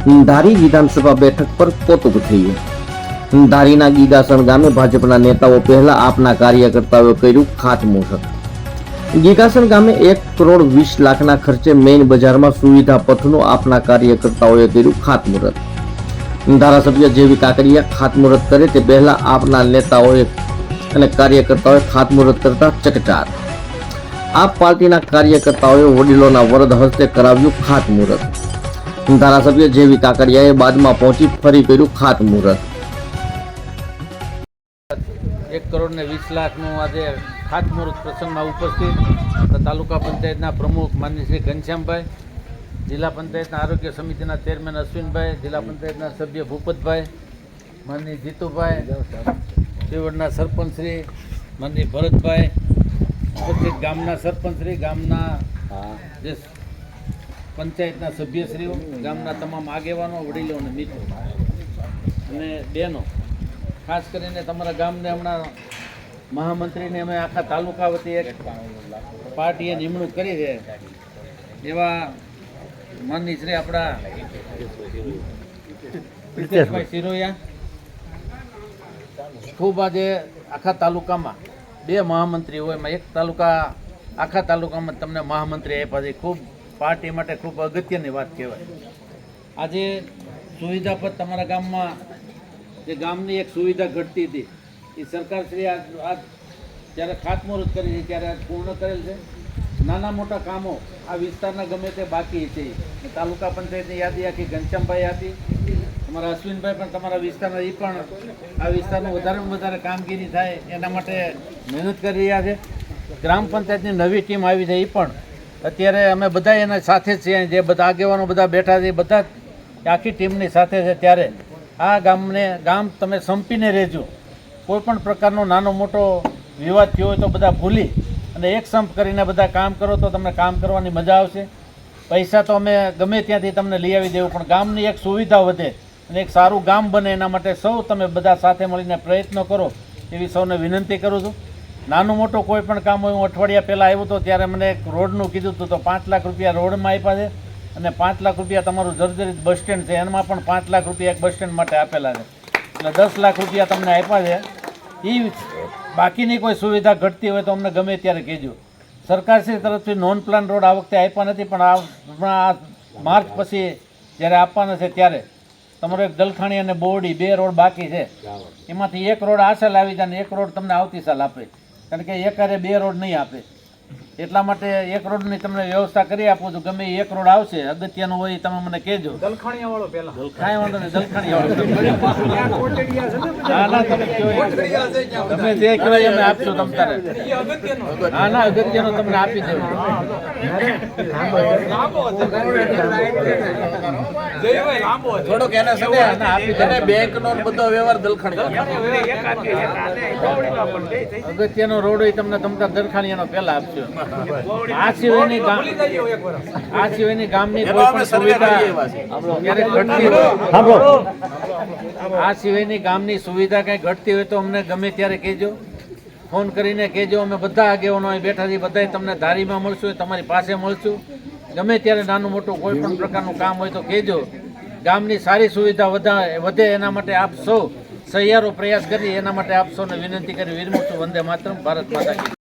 ધારી વિધાનસભા બેઠક પર પોતું થયું ધારીના ગીગાસણ ગામે ભાજપના નેતાઓ પહેલા આપના કાર્યકર્તાઓએ કર્યું ખાતમુહૂર્ત ગીગાસણ ગામે એક કરોડ વીસ લાખના ખર્ચે મેઇન બજારમાં સુવિધા પથનું આપના કાર્યકર્તાઓએ કર્યું ખાતમુહૂર્ત ધારાસભ્ય જેવી કાકડિયા ખાતમુહૂર્ત કરે તે પહેલા આપના નેતાઓએ અને કાર્યકર્તાઓએ ખાતમુહૂર્ત કરતા ચકચાર. આપ પાર્ટીના કાર્યકર્તાઓએ વડીલોના વરદ હસ્તે કરાવ્યું ખાતમુહૂર્ત ધારાસભ્ય જેવી કાકડિયાએ બાદમાં પહોંચી ફરી કર્યું ખાતમુહૂર્ત. એક કરોડ ને વીસ લાખનું આજે ખાતમુહૂર્ત પ્રસંગમાં ઉપસ્થિત તાલુકા પંચાયતના પ્રમુખ માનની શ્રી ઘનશ્યામભાઈ, જિલ્લા પંચાયતના આરોગ્ય સમિતિના ચેરમેન અશ્વિનભાઈ, જિલ્લા પંચાયતના સભ્ય ભૂપતભાઈ, માનની જીતુભાઈ, શિવડના સરપંચશ્રી માનની ભરતભાઈ, ઉપસ્થિત ગામના સરપંચશ્રી ગામના જે પંચાયતના સભ્યશ્રીઓ, ગામના તમામ આગેવાનો, વડીલો અને મિત્રો. અને બહેનો, ખાસ કરીને તમારા ગામને હમણાં મહામંત્રીને અમે આખા તાલુકા વતી એક પાર્ટીએ નિમણૂક કરી છે. એવા માનની શ્રી આપણા પ્રિતેશભાઈ સિરોયા ખૂબ આજે આખા તાલુકામાં બે મહામંત્રી હોય એમાં એક તાલુકા, આખા તાલુકામાં તમને મહામંત્રી આપ્યા છે. ખૂબ પાર્ટી માટે ખૂબ અગત્યની વાત કહેવાય. આજે સુવિધા પર તમારા ગામમાં જે ગામની એક સુવિધા ઘટતી હતી, એ સરકારશ્રી આજ આ જ્યારે ખાતમુહૂર્ત કરી છે, ત્યારે આજ પૂર્ણ કરેલ છે. નાના મોટા કામો આ વિસ્તારના ગમે તે બાકી છે. તાલુકા પંચાયતની યાદી આખી ઘનશ્યામભાઈ હતી તમારા અશ્વિનભાઈ પણ તમારા વિસ્તારના એ પણ આ વિસ્તારમાં વધારેમાં વધારે કામગીરી થાય એના માટે મહેનત કરી રહ્યા છે. ગ્રામ પંચાયતની નવી ટીમ આવી છે એ પણ અત્યારે અમે બધા એના સાથે છીએ. જે બધા આગેવાનો બધા બેઠા છે બધા આખી ટીમની સાથે છે ત્યારે. આ ગામને, ગામ તમે સંપીને રહેજો. કોઈ પણ પ્રકારનો નાનો મોટો વિવાદ થયો હોય તો બધા ભૂલી અને એક સંપ કરીને બધા કામ કરો તો તમને કામ કરવાની મજા આવશે. પૈસા તો અમે ગમે ત્યાંથી તમને લઈ આવી દેવું, પણ ગામની એક સુવિધા વધે અને એક સારું ગામ બને એના માટે સૌ તમે બધા સાથે મળીને પ્રયત્નો કરો. એવી સૌને વિનંતી કરું છું. નાનું મોટું કોઈ પણ કામ હોય હું અઠવાડિયા પહેલાં આવ્યો હતો ત્યારે મને એક રોડનું કીધું હતું તો પાંચ લાખ રૂપિયા રોડમાં આપ્યા છે અને પાંચ લાખ રૂપિયા તમારું જર્જરિત બસ સ્ટેન્ડ છે એમાં પણ પાંચ લાખ રૂપિયા એક બસ સ્ટેન્ડ માટે આપેલા છે. એટલે દસ લાખ રૂપિયા તમને આપ્યા છે. એ બાકીની કોઈ સુવિધા ઘટતી હોય તો અમને ગમે ત્યારે કહેજો. સરકારશ્રી તરફથી નોન પ્લાન રોડ આ વખતે આપ્યા નથી પણ આ આ માર્ચ પછી જ્યારે આપવાના છે ત્યારે. તમારો એક દલખાણી અને બોરડી બે રોડ બાકી છે. એમાંથી એક રોડ આ સાલ આવી જાય ને એક રોડ તમને આવતી સાલ આપે. કારણ કે એકારે બે રોડ નહીં આપે. એટલા માટે એક રોડની તમને વ્યવસ્થા કરી આપું છું. ગમે એ એક રોડ આવશે અગત્યનું હોય એ તમે મને કહેજો. દલખાણીયા વાળો ના. તમે જે અમે આપશું તમને હા ના અગત્યનો તમને આપી દેવું થોડોક એને દે. બેંક નો બધો વ્યવહાર દલખણી અગત્યનો રોડ હોય તમને તમતા દરખાણીયાનો પહેલા આપજો. આ સિવાયની આ સિવાયની ગામની કોઈ પણ સુવિધા ક્યારેક ઘટતી હોય. આ સિવાયની ગામની સુવિધા કંઈ ઘટતી હોય તો અમને ગમે ત્યારે કહેજો. ફોન કરીને કહેજો અમે બધા આગેવાનો અહીં બેઠા છીએ બધા તમને ધારીમાં મળશું તમારી પાસે મળશું. ગમે ત્યારે નાનું મોટું કોઈ પણ પ્રકારનું કામ હોય તો કહેજો. ગામની સારી સુવિધા વધા વધે એના માટે આપ સૌ સહિયારો પ્રયાસ કરી એના માટે આપ સૌને વિનંતી કરી વિરમું છું વંદે માતરમ ભારત માતા કી